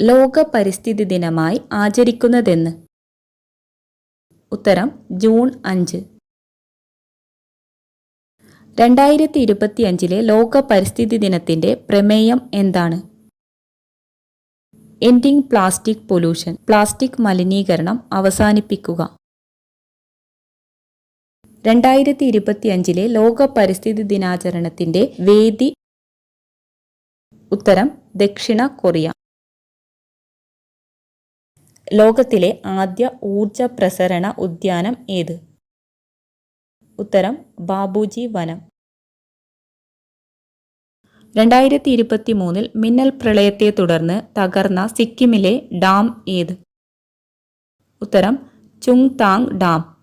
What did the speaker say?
ലോക പരിസ്ഥിതി ദിനമായി ആചരിക്കുന്നതെന്ന്. ഉത്തരം ജൂൺ അഞ്ച്. രണ്ടായിരത്തി ഇരുപത്തിയഞ്ചിലെ ലോക പരിസ്ഥിതി ദിനത്തിന്റെ പ്രമേയം എന്താണ്? എൻഡിങ് പ്ലാസ്റ്റിക് പൊല്യൂഷൻ പ്ലാസ്റ്റിക് മലിനീകരണം അവസാനിപ്പിക്കുക. രണ്ടായിരത്തി ഇരുപത്തിയഞ്ചിലെ ലോക പരിസ്ഥിതി ദിനാചരണത്തിന്റെ വേദി. ഉത്തരം ദക്ഷിണ കൊറിയ. ലോകത്തിലെ ആദ്യ ഊർജ പ്രസരണ ഉദ്യാനം ഏത്? ഉത്തരം ബാബുജി വനം. രണ്ടായിരത്തി ഇരുപത്തി മൂന്നിൽ മിന്നൽ പ്രളയത്തെ തുടർന്ന് തകർന്ന സിക്കിമിലെ ഡാം ഏത്? ഉത്തരം ചുങ് താങ് ഡാം.